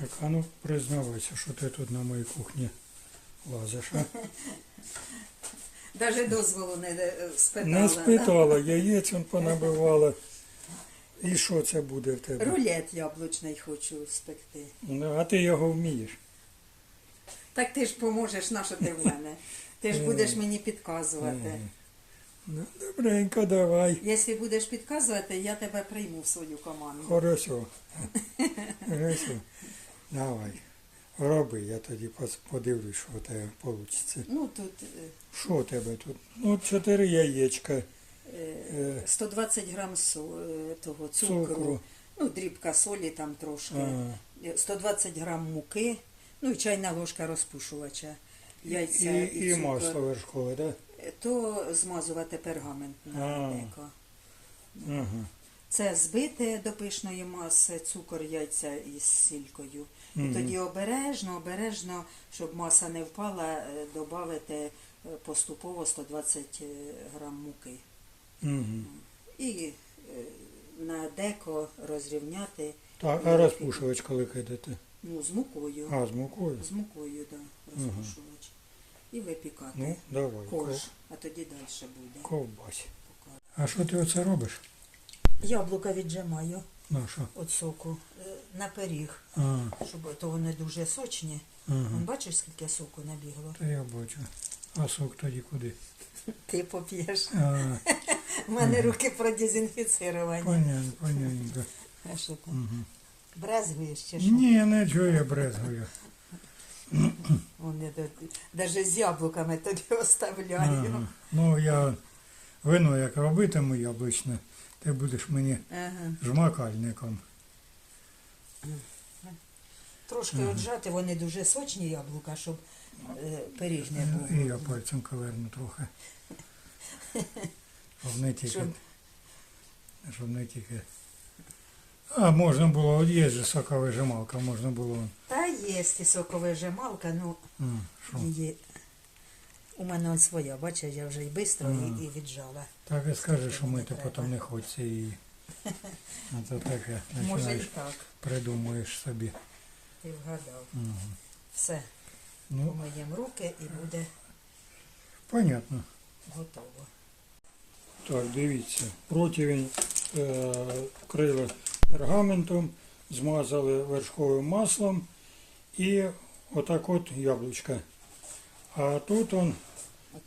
Так, а ну признавайся, що ти тут на моїй кухні лазиш, а? Навіть дозволу не е, спитала. Не да? спитала, яєць он понабивала. І що це буде в тебе? Рулет яблучний хочу спекти. Ну, а ти його вмієш. Так ти ж поможеш, на що ти в мене. Ти ж будеш мені підказувати. Ну, добренько, давай. Якщо будеш підказувати, я тебе прийму в свою команду. Хорошо. Хорошо. Давай. Роби, я тоді подивлюсь, що у тебе вийде. Ну тут е, Що у тебе тут? Ну, чотири яєчка, е, е, 120 грам е, того цукру, цукру. ну дрібка солі там трошки, А, е, 120 грам муки, ну і чайна ложка розпушувача. Яйця і, і, і цукор. масло вершкове, так? Е, То змазувати пергамент на деко. Ага. Це збите до пишної маси, цукор, яйця із сількою. І тоді обережно, обережно, щоб маса не впала, додати поступово 120 грам муки. Угу. І е, на деко розрівняти Так, а розпушувач коли кидати? ну, з мукою. А, з мукою? З мукою, да, розпушувач. І випікати. Ну, давай, Корж, ков, а тоді далі буде. ковбась. А що ти оце робиш? Яблука віджимаю Ну що? від соку е, на пиріг, А, щоб то вони дуже сочні. ага. Вон, Бачиш, скільки соку набігло? Та я бачу. А сок тоді куди? Ти поп'єш. А, У мене руки продезінфіцировані. понятно, понятненько. А що там? Угу. Брезгуєш чи що? Ні, не чого я брезгую. Вон я навіть з яблуками тобі оставляю. Ага. Ну, я вино як робитиму яблучне, ти будеш мені Ага. жмакальником. Трошки отжати, вони дуже сочні яблука, щоб е, пиріг не був. І я пальцем коверну трохи. Щоб не тільки. Щоб- Щоб не тільки. А, можна було, от є же соковижималка, можна було. Та є і соковижималка, ну М, Що? її. У мене он своя, бачиш, я вже і швидко і, і віджала. Так і скажи, що мити треба. потім не хочеться і. А то таке Може і так, придумуєш собі. ти вгадав. Мгм. Все, Ну, помиємо руки і буде понятно. готово. Так, дивіться, противень е, крили пергаментом, змазали вершковим маслом і отак от яблучка. А тут он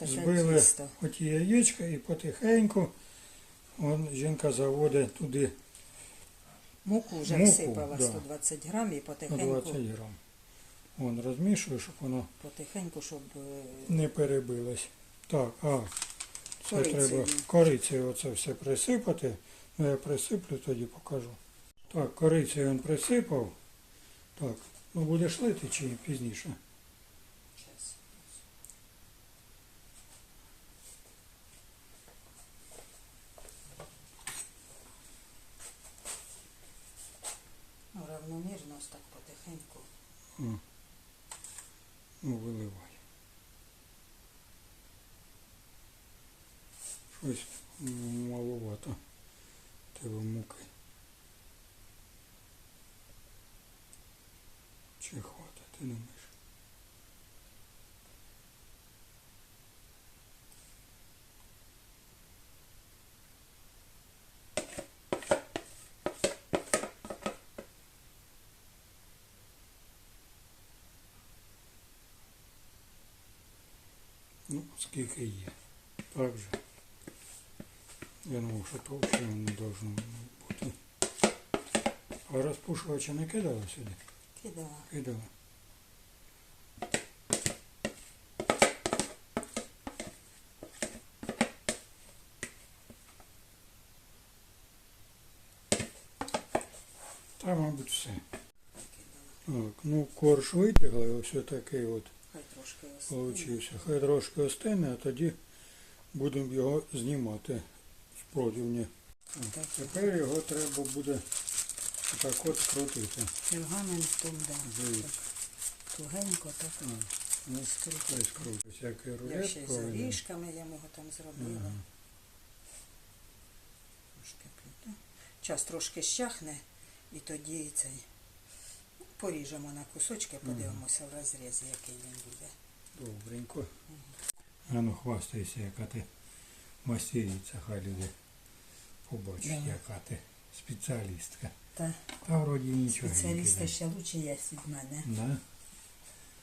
збили оті яєчка і потихеньку он, жінка заводить туди Муку вже Муку, всипала да. 120 грам і потихеньку, 20 грам. Вон розмішує, щоб воно потихеньку, щоб е, не перебилось. Так, а це Корицею. треба корицею оце все присипати. Ну, я присиплю, тоді покажу. Так, корицею він присипав. Так, ну будеш лити чи пізніше? Щас. Ну, равномірно ось так потихеньку. О. Ну, виливай. Щось маловато. Тебе муки. Чи хватить, ти думаєш? Ну, скільки є. Так же. Я думав, що товще не должно бути. А розпушувача не кидала сюди? Кидала. Кидала. Та, мабуть, все. Так, ну корж витягли, ось такий от трошки получився. Хай трошки остине, а тоді будемо його знімати з противня. Так, Тепер його треба буде так от скрутити. Пергаментом, да. Так, Тугенько так. Ну, хай скрутить. Всякий Я ще й з повинен. я його там зробила. Ага. Трошки. Час трошки щахне і тоді і цей. Поріжемо на кусочки, подивимося в розрізі, який він буде. Добренько. А ну хвастайся, яка ти мастериця, хай люди побачать, Да. яка ти спеціалістка. Та Та вроді нічого. спеціалісти ще лучше є від мене. Да?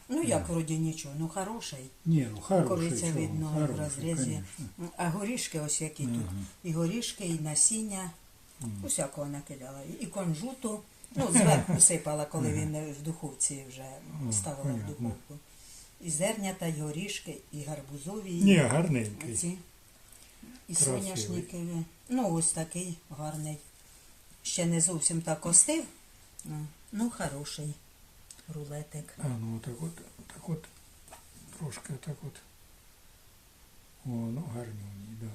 Ну як вроді нічого, ну хороший. Ні, ну хороший. Коли це чого, видно в хороший, розрізі. конечно. А горішки ось які тут. І горішки, і насіння. Усякого накидала. І конжуту. Ну, зверху сипала, коли він в духовці вже ставила в духовку. І зернята, і горішки, і гарбузові. і Ні, гарненький. Ці. І Красивий. соняшникові. Ну, ось такий гарний. Ще не зовсім так остив. Ну, хороший рулетик. А ну так от, так от, трошки так от. О, ну гарнюній, да.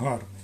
Гарний.